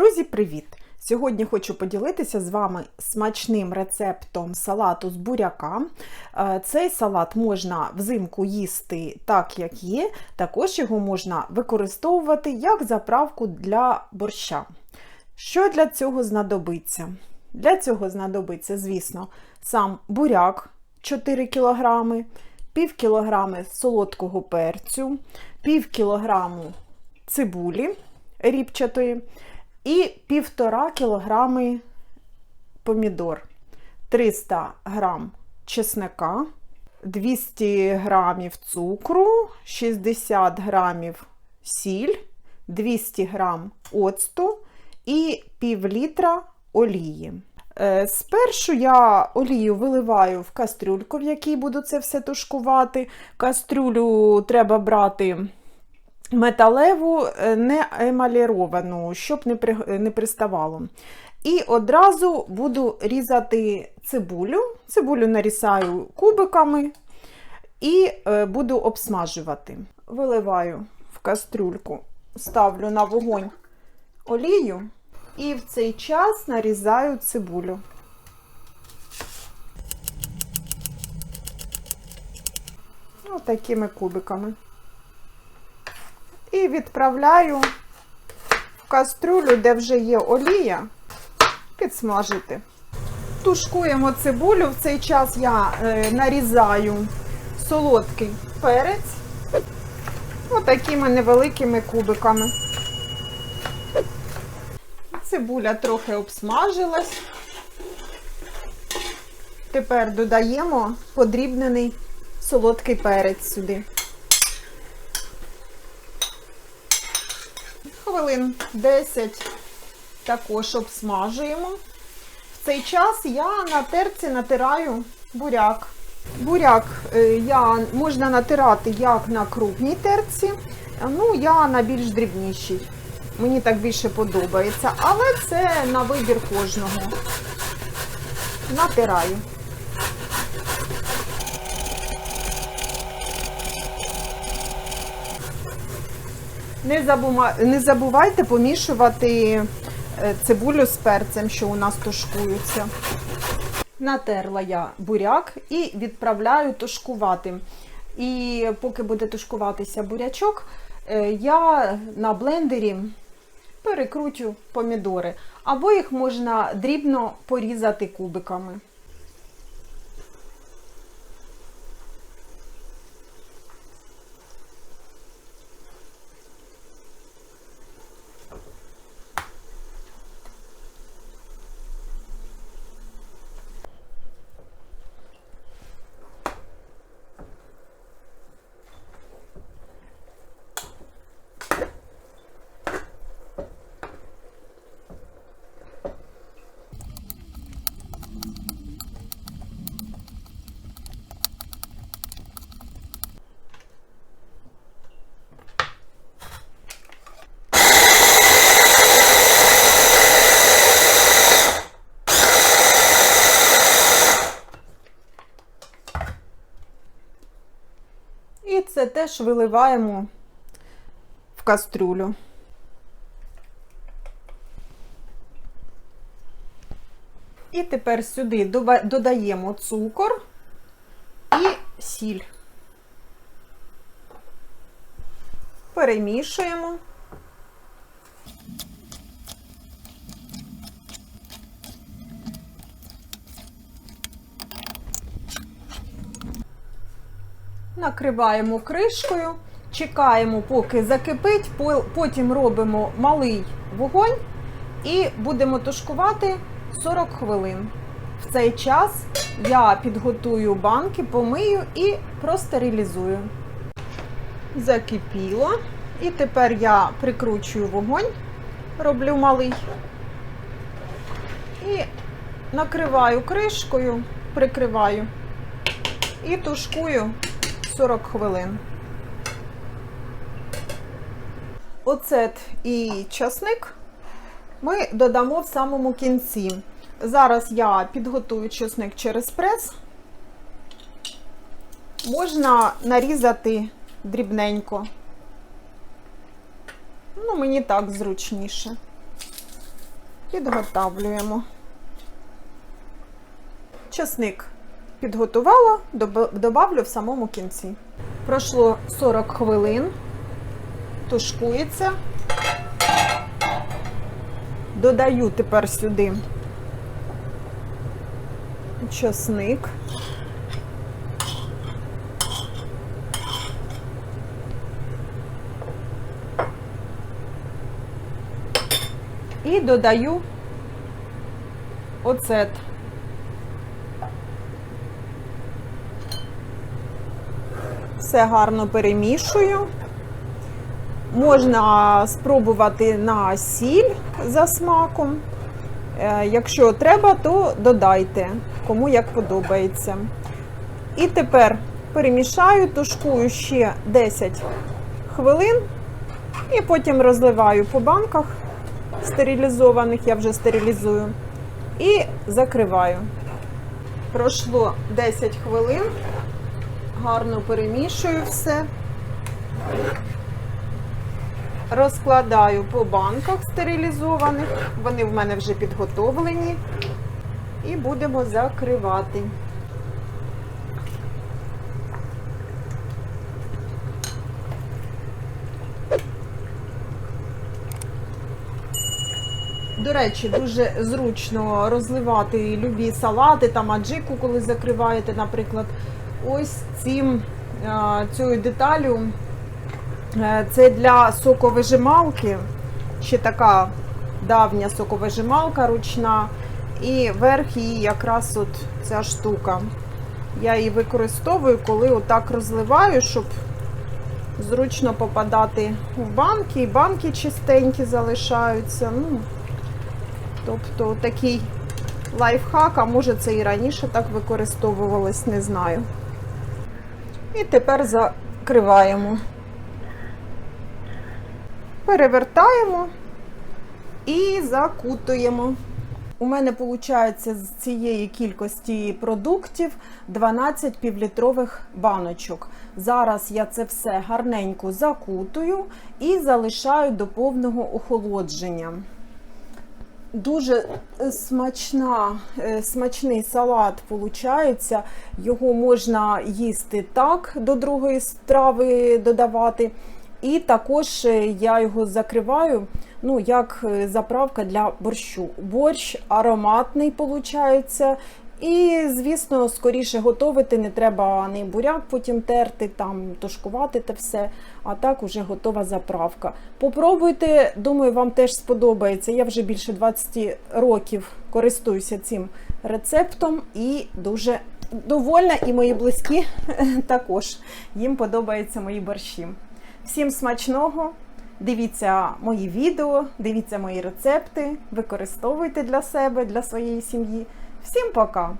Друзі, привіт! Сьогодні хочу поділитися з вами смачним рецептом салату з буряка. Е, Цей салат можна взимку їсти так, як є, також його можна використовувати як заправку для борща. Що для цього знадобиться? Для цього знадобиться, звісно, сам буряк 4 кг, пів кілограми солодкого перцю, пів кілограму цибулі ріпчатої і півтора кілограми помідор, 300 грам чесника, 200 грамів цукру, 60 грамів сіль, 200 грам оцту і пів літра олії. Е, Спершу я олію виливаю в кастрюльку, в якій буду це все тушкувати. Кастрюлю треба брати металеву, е, не емаліровану, щоб не, при, не приставало. І одразу буду різати цибулю. Цибулю нарізаю кубиками і е, буду обсмажувати. Виливаю в кастрюльку, ставлю на вогонь олію і в цей час нарізаю цибулю. Ось такими кубиками. І відправляю в кастрюлю, де вже є олія, підсмажити. Тушкуємо цибулю. В цей час я е, нарізаю солодкий перець отакими невеликими кубиками. Цибуля трохи обсмажилась. Тепер додаємо подрібнений солодкий перець сюди. Хвилин 10 також обсмажуємо. В цей час я на терці натираю буряк. Буряк е, я, можна натирати як на крупній терці, ну я на більш дрібнішій. Мені так більше подобається, але це на вибір кожного. Натираю. Не, забума... не забувайте помішувати е, цибулю з перцем, що у нас тушкуються. Натерла я буряк і відправляю тушкувати. І поки буде тушкуватися бурячок, е, я на блендері перекручу помідори, або їх можна дрібно порізати кубиками. І це теж виливаємо в кастрюлю. І тепер сюди додаємо цукор і сіль. Перемішуємо. Накриваємо кришкою, чекаємо, поки закипить, потім робимо малий вогонь і будемо тушкувати 40 хвилин. В цей час я підготую банки, помию і простерилізую. Закипіло. І тепер я прикручую вогонь, роблю малий. І накриваю кришкою, прикриваю і тушкую 40 хвилин. Оцет і часник ми додамо в самому кінці. Зараз я підготую чесник через прес. Можна нарізати дрібненько. Ну, мені так зручніше. підготавлюємо. Часник підготувала, доб- добавлю в самому кінці. Пройшло 40 хвилин, тушкується. Додаю тепер сюди часник. І додаю оцет. Все гарно перемішую. Можна спробувати на сіль за смаком. Е, Якщо треба, то додайте, кому як подобається. І тепер перемішаю, тушкую ще 10 хвилин і потім розливаю по банках стерилізованих, я вже стерилізую, і закриваю. Пройшло 10 хвилин, гарно перемішую все. Розкладаю по банках стерилізованих, вони в мене вже підготовлені. І будемо закривати. До речі, дуже зручно розливати любі салати, там аджику, коли закриваєте, наприклад, ось цим, а, цією деталю. Е, Це для соковижималки, ще така давня соковижималка ручна, і верх її якраз от ця штука. Я її використовую, коли отак розливаю, щоб зручно попадати в банки, і банки чистенькі залишаються. Ну, тобто такий лайфхак, а може це і раніше так використовувалось, не знаю. І тепер закриваємо перевертаємо і закутуємо. У мене виходить з цієї кількості продуктів 12 півлітрових баночок. Зараз я це все гарненько закутую і залишаю до повного охолодження. Дуже смачна, е, смачний салат виходить. Його можна їсти так, до другої страви додавати. І також е, я його закриваю ну, як е, заправка для борщу. Борщ ароматний виходить. І, звісно, скоріше готувати не треба ні буряк потім терти, там тушкувати те все, а так уже готова заправка. Попробуйте, думаю, вам теж сподобається. Я вже більше 20 років користуюся цим рецептом і дуже довольна, і мої близькі також. Їм подобаються мої борщі. Всім смачного! Дивіться мої відео, дивіться мої рецепти, використовуйте для себе, для своєї сім'ї. Всім пока!